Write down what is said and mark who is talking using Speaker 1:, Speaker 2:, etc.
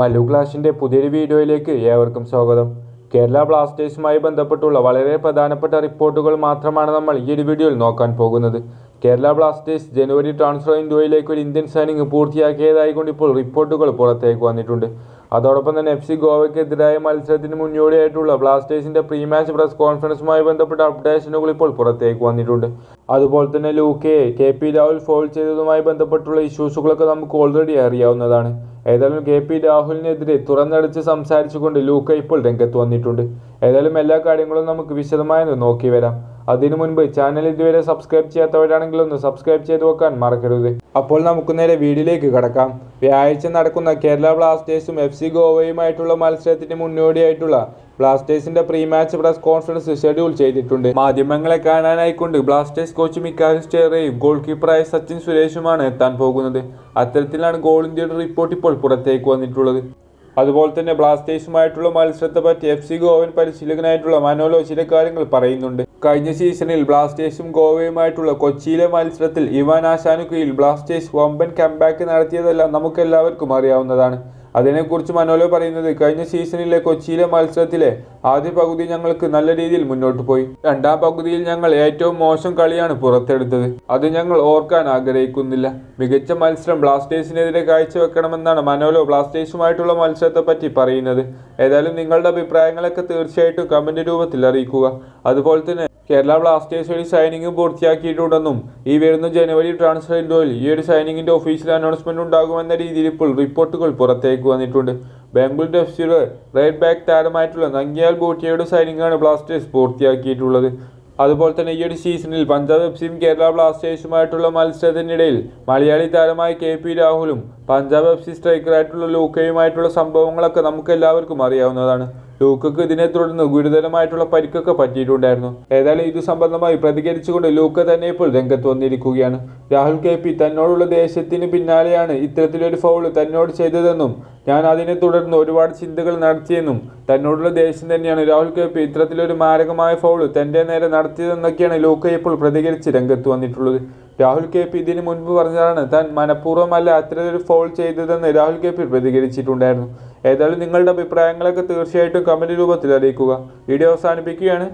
Speaker 1: മല്ലു ക്ലാഷിന്റെ പുതിയൊരു വീഡിയോയിലേക്ക് ഏവർക്കും സ്വാഗതം. കേരള ബ്ലാസ്റ്റേഴ്സുമായി ബന്ധപ്പെട്ടുള്ള വളരെ പ്രധാനപ്പെട്ട റിപ്പോർട്ടുകൾ മാത്രമാണ് നമ്മൾ ഈ ഒരു വീഡിയോയിൽ നോക്കാൻ പോകുന്നത്. കേരള ബ്ലാസ്റ്റേഴ്സ് ജനുവരി ട്രാൻസ്ഫർ വിൻഡോയിലേക്ക് ഒരു ഇന്ത്യൻ സൈനിങ് പൂർത്തിയാക്കിയതായി കൊണ്ട് ഇപ്പോൾ റിപ്പോർട്ടുകൾ പുറത്തേക്ക് വന്നിട്ടുണ്ട്. അതോടൊപ്പം തന്നെ എഫ് സി ഗോവയ്ക്കെതിരായ മത്സരത്തിന് മുന്നോടിയായിട്ടുള്ള ബ്ലാസ്റ്റേഴ്സിന്റെ പ്രീ മാച്ച് പ്രസ് കോൺഫറൻസുമായി ബന്ധപ്പെട്ട അപ്ഡേഷനുകൾ ഇപ്പോൾ പുറത്തേക്ക് വന്നിട്ടുണ്ട്. അതുപോലെ തന്നെ ലൂക്കയെ കെ പി രാഹുൽ ഫോൾ ചെയ്തതുമായി ബന്ധപ്പെട്ടുള്ള ഇഷ്യൂസുകളൊക്കെ നമുക്ക് ഓൾറെഡി അറിയാവുന്നതാണ്. ഏതായാലും കെ പി രാഹുലിനെതിരെ തുറന്നടിച്ച് സംസാരിച്ചുകൊണ്ട് ലൂക്ക ഇപ്പോൾ രംഗത്ത് വന്നിട്ടുണ്ട്. ഏതായാലും എല്ലാ കാര്യങ്ങളും നമുക്ക് വിശദമായി നോക്കി വരാം. അതിനു മുൻപ് ചാനൽ ഇതുവരെ സബ്സ്ക്രൈബ് ചെയ്യാത്തവരാണെങ്കിൽ ഒന്ന് സബ്സ്ക്രൈബ് ചെയ്ത് വെക്കാൻ മറക്കരുത്. അപ്പോൾ നമുക്ക് നേരെ വീഡിയോയിലേക്ക് കടക്കാം. വ്യാഴാഴ്ച നടക്കുന്ന കേരള ബ്ലാസ്റ്റേഴ്സും എഫ് സി ഗോവയുമായിട്ടുള്ള മത്സരത്തിന് മുന്നോടിയായിട്ടുള്ള ബ്ലാസ്റ്റേഴ്സിന്റെ pre match press conference schedule ചെയ്തിട്ടുണ്ട്. മാധ്യമങ്ങളെ കാണാനായിക്കൊണ്ട് ബ്ലാസ്റ്റേഴ്സ് കോച്ച് മിക്കാൽ സ്റ്റേറയും ഗോൾ കീപ്പറായ സച്ചിൻ സുരേഷുമാണ് എത്താൻ പോകുന്നത്. അത്തരത്തിലാണ് ഗോൾ ഇന്ത്യയുടെ റിപ്പോർട്ട് ഇപ്പോൾ പുറത്തേക്ക് വന്നിട്ടുള്ളത്. അതുപോലെ തന്നെ ബ്ലാസ്റ്റേഴ്സുമായിട്ടുള്ള മത്സരത്തെ പറ്റി എഫ് സി ഗോവൻ പരിശീലകനായിട്ടുള്ള മനോലോ ചില കാര്യങ്ങൾ പറയുന്നുണ്ട്. കഴിഞ്ഞ സീസണിൽ ബ്ലാസ്റ്റേഴ്സും ഗോവയുമായിട്ടുള്ള കൊച്ചിയിലെ മത്സരത്തിൽ ഇവാൻ ആശാനുക്കയിൽ ബ്ലാസ്റ്റേഴ്സ് വമ്പൻ കംബാക്ക് നടത്തിയതെല്ലാം നമുക്കെല്ലാവർക്കും അറിയാവുന്നതാണ്. അതിനെക്കുറിച്ച് മനോലോ പറയുന്നത് കഴിഞ്ഞ സീസണിലെ കൊച്ചിയിലെ മത്സരത്തിലെ ആദ്യ പകുതി ഞങ്ങൾക്ക് നല്ല രീതിയിൽ മുന്നോട്ട് പോയി. രണ്ടാം പകുതിയിൽ ഞങ്ങൾ ഏറ്റവും മോശം കളിയാണ് പുറത്തെടുത്തത്. അത് ഞങ്ങൾ ഓർക്കാൻ ആഗ്രഹിക്കുന്നില്ല. മികച്ച മത്സരം ബ്ലാസ്റ്റേഴ്സിനെതിരെ കാഴ്ചവെക്കണമെന്നാണ് മനോലോ ബ്ലാസ്റ്റേഴ്സുമായിട്ടുള്ള മത്സരത്തെ പറ്റി പറയുന്നത്. ഏതായാലും നിങ്ങളുടെ അഭിപ്രായങ്ങളൊക്കെ തീർച്ചയായിട്ടും കമന്റ് രൂപത്തിൽ അറിയിക്കുക. അതുപോലെ തന്നെ കേരള ബ്ലാസ്റ്റേഴ്സ് വഴി സൈനിങ് പൂർത്തിയാക്കിയിട്ടുണ്ടെന്നും ഈ വരുന്ന ജനുവരി ട്രാൻസ്ഫർ വിൻഡോയിൽ ഈ ഒരു സൈനിങ്ങിന്റെ ഒഫീഷ്യൽ അനൗൺസ്മെന്റ് ഉണ്ടാകുമെന്ന രീതിയിൽ ഇപ്പോൾ റിപ്പോർട്ടുകൾ പുറത്തേക്ക് വന്നിട്ടുണ്ട്. ബാംഗ്ലൂർ എഫ് സിയുടെ റൈറ്റ് ബാക്ക് താരമായിട്ടുള്ള നങ്കിയാൽ ബൂട്ടിയയുടെ സൈനിങ്ങാണ് ബ്ലാസ്റ്റേഴ്സ് പൂർത്തിയാക്കിയിട്ടുള്ളത്. അതുപോലെ തന്നെ ഈ ഒരു സീസണിൽ പഞ്ചാബ് എഫ് സിയും കേരള ബ്ലാസ്റ്റേഴ്സുമായിട്ടുള്ള മത്സരത്തിനിടയിൽ മലയാളി താരമായ കെ പി രാഹുലും പഞ്ചാബ് എഫ് സി സ്ട്രൈക്കറായിട്ടുള്ള ലൂക്കയുമായിട്ടുള്ള സംഭവങ്ങളൊക്കെ നമുക്ക് എല്ലാവർക്കും അറിയാവുന്നതാണ്. ലൂക്കക്ക് ഇതിനെ തുടർന്ന് ഗുരുതരമായിട്ടുള്ള പരിക്കൊക്കെ പറ്റിയിട്ടുണ്ടായിരുന്നു. ഏതായാലും ഇത് സംബന്ധമായി പ്രതികരിച്ചുകൊണ്ട് ലൂക്ക തന്നെ ഇപ്പോൾ രംഗത്ത് വന്നിരിക്കുകയാണ്. രാഹുൽ കെ പി തന്നോടുള്ള ദേഷ്യത്തിന് പിന്നാലെയാണ് ഇത്തരത്തിലൊരു ഫൗൾ തന്നോട് ചെയ്തതെന്നും ഞാൻ അതിനെ തുടർന്ന് ഒരുപാട് ചിന്തകൾ നടത്തിയെന്നും തന്നോടുള്ള ദേശം തന്നെയാണ് രാഹുൽ കെ പി ഇത്തരത്തിലൊരു മാരകമായ ഫൗൾ തന്റെ നേരെ നടത്തിയതെന്നൊക്കെയാണ് ലൂക്ക ഇപ്പോൾ പ്രതികരിച്ച് രംഗത്ത് വന്നിട്ടുള്ളത്. രാഹുൽ കെ പി ഇതിന് മുൻപ് പറഞ്ഞതാണ് താൻ മനഃപൂർവമല്ല അത്തരമൊരു ഫോൾ ചെയ്തതെന്ന് രാഹുൽ കെ പി പ്രതികരിച്ചിട്ടുണ്ടായിരുന്നു. ഏതായാലും നിങ്ങളുടെ അഭിപ്രായങ്ങളൊക്കെ തീർച്ചയായിട്ടും കമന്റ് രൂപത്തിൽ അറിയിക്കുക. വീഡിയോ അവസാനിപ്പിക്കുകയാണ്.